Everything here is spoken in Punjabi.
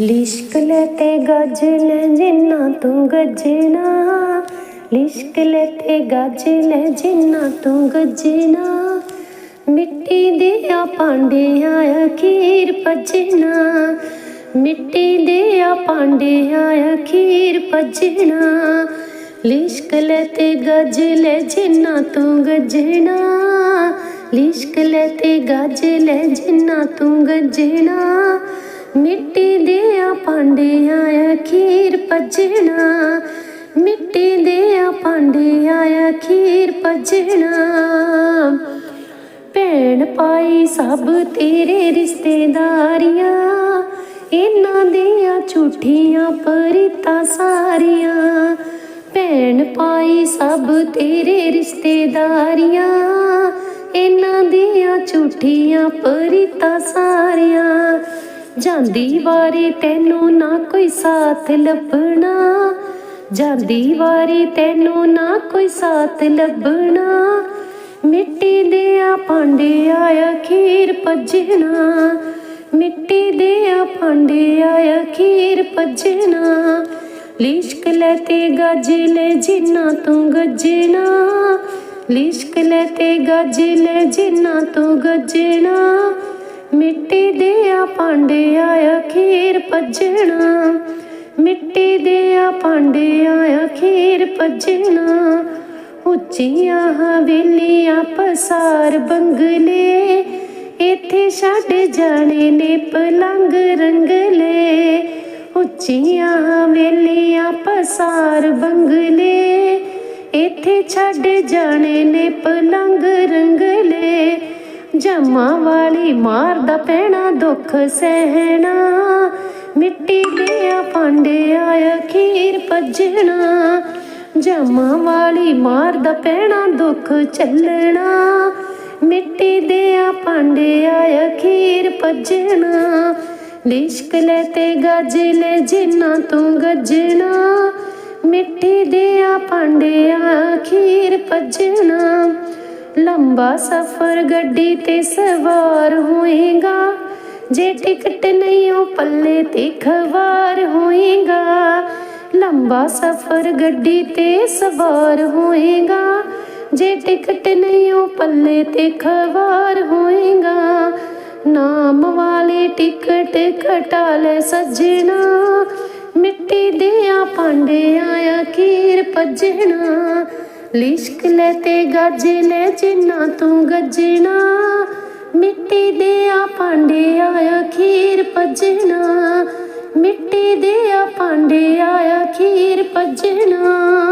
ਲਿਸ਼ਕ ਲੈ ਤੇ ਗੱਜ ਜਿੰਨਾ ਤੂੰ ਗੱਜਣਾ। ਲਿਸ਼ਕਲ ਤੇ ਗੱਜ ਜਿੰਨਾ ਤੂੰ ਗੱਜਣਾ। ਮਿੱਟੀ ਦੇ ਆ ਭਾਂਡਿਆਂ ਅਖੀਰ ਭਜਣਾ। ਮਿੱਟੀ ਦੇ ਆ ਭਾਂਡਿਆਂ ਅਖੀਰ ਭਜਣਾ। ਲਿਸ਼ਕ ਲੈ ਤੇ ਗੱਜ ਜਿੰਨਾ ਤੂੰ ਗੱਜਣਾ। ਲਿਸ਼ਕ ਲੈ ਤੇ ਗੱਜ ਜਿੰਨਾ ਤੂੰ ਗੱਜਣਾ। ਮਿੱਟੀ ਦੇ ਆ ਭਾਂਡਿਆਂ ਅਖੀਰ ਭੱਜਣਾ। ਮਿੱਟੀ ਦੇ ਆ ਭਾਂਡਿਆਂ ਅਖੀਰ ਭੱਜਣਾ। ਭੈਣ ਪਾਈ ਸਭ ਤੇਰੇ ਰਿਸ਼ਤੇਦਾਰੀਆਂ, ਇਹਨਾਂ ਦੀਆਂ ਝੂਠੀਆਂ ਪਰੀਤਾ ਸਾਰੀਆਂ। ਭੈਣ ਪਾਈ ਸਭ ਤੇਰੇ ਰਿਸ਼ਤੇਦਾਰੀਆਂ, ਇਹਨਾਂ ਦੀਆਂ ਝੂਠੀਆਂ ਪਰੀਤਾ ਸਾਰੀਆਂ। ਜਾਂਦੀ ਵਾਰੀ ਤੈਨੂੰ ਨਾ ਕੋਈ ਸਾਥ ਲੱਭਣਾ। ਜਾਂਦੀ ਵਾਰੀ ਤੈਨੂੰ ਨਾ ਕੋਈ ਸਾਥ ਲੱਭਣਾ। ਮਿੱਟੀ ਦੇ ਆ ਭਾਂਡਿਆਂ ਅਖੀਰ ਭਜਣਾ। ਮਿੱਟੀ ਦੇ ਆ ਭਾਂਡਿਆਂ ਅਖੀਰ ਭਜਣਾ। ਲਿਸ਼ਕ ਲੈ ਤੇ ਗੱਜ ਲੈ ਜਿੰਨਾ ਤੂੰ ਗੱਜਣਾ। ਲਿਸ਼ਕ ਲੈ ਤੇ ਗੱਜ ਲੈ ਜਿੰਨਾ ਤੂੰ ਗੱਜਣਾ। ਮਿੱਟੀ ਦੇ ਆ ਭਾਂਡਿਆਂ ਅਖੀਰ ਭੱਜਣਾ। ਮਿੱਟੀ ਦੇ ਆ ਭਾਂਡਿਆਂ ਅਖੀਰ ਭੱਜਣਾ। ਉੱਚੀਆਂ ਹਵੇਲੀਆਂ ਪਸਾਰ ਬੰਗਲੇ ਇੱਥੇ ਛੱਡ ਜਾਣੇ ਨੇ ਪਲੰਗ ਰੰਗਲੇ ਉੱਚੀਆਂ ਹਵੇਲੀਆਂ ਪਸਾਰ ਬੰਗਲੇ ਇੱਥੇ ਛੱਡ ਜਾਣੇ ਨੇ ਪਲੰਗ ਰੰਗਲੇ ਜਮਾ ਵਾਲੀ ਮਾਰਦਾ ਪੈਣਾ ਦੁੱਖ ਸਹਿਣਾ। ਮਿੱਟੀ ਦੇ ਆ ਭਾਂਡਿਆਂ ਅਖੀਰ ਭੱਜਣਾ। ਜਮਾ ਵਾਲੀ ਮਾਰਦਾ ਪੈਣਾ ਦੁੱਖ ਚੱਲਣਾ। ਮਿੱਟੀ ਦੇ ਆ ਭਾਂਡਿਆਂ ਅਖੀਰ ਭੱਜਣਾ। ਲਿਸ਼ਕ ਲੈ ਤੇ ਗੱਜ ਲੈ ਜਿੰਨਾ ਤੂੰ ਗੱਜਣਾ। ਮਿੱਟੀ ਦੇ ਆ ਭਾਂਡਿਆਂ ਅਖੀਰ ਭੱਜਣਾ। ਲੰਬਾ ਸਫ਼ਰ ਗੱਡੀ ਤੇ ਸਵਾਰ ਹੋਏਗਾ। ਜੇ ਟਿਕਟ ਨਹੀਂ ਉਹ ਪੱਲੇ ਤੇ ਖਵਾਰ ਹੋਏਗਾ। ਲੰਬਾ ਸਫ਼ਰ ਗੱਡੀ ਤੇ ਸਵਾਰ ਹੋਏਗਾ। ਜੇ ਟਿਕਟ ਨਹੀਂ ਉਹ ਪੱਲੇ ਤੇ ਖਵਾਰ ਹੋਏਗਾ। ਨਾਮ ਵਾਲੀ ਟਿਕਟ ਕਟਾ ਲੈ ਸੱਜਣਾ। ਮਿੱਟੀ ਦੇ ਆ ਭਾਂਡਿਆਂ ਅਖੀਰ ਭਜਣਾ। ਲਿਸ਼ਕ ਲੈ ਤੇ ਗੱਜ ਲੈ ਜਿੰਨਾ ਤੂੰ ਗੱਜਣਾ। ਮਿੱਟੀ ਦੇ ਆ ਭਾਂਡਿਆਂ ਅਖੀਰ ਭਜਣਾ। ਮਿੱਟੀ ਦੇ ਆ ਭਾਂਡਿਆਂ ਅਖੀਰ ਭਜਣਾ।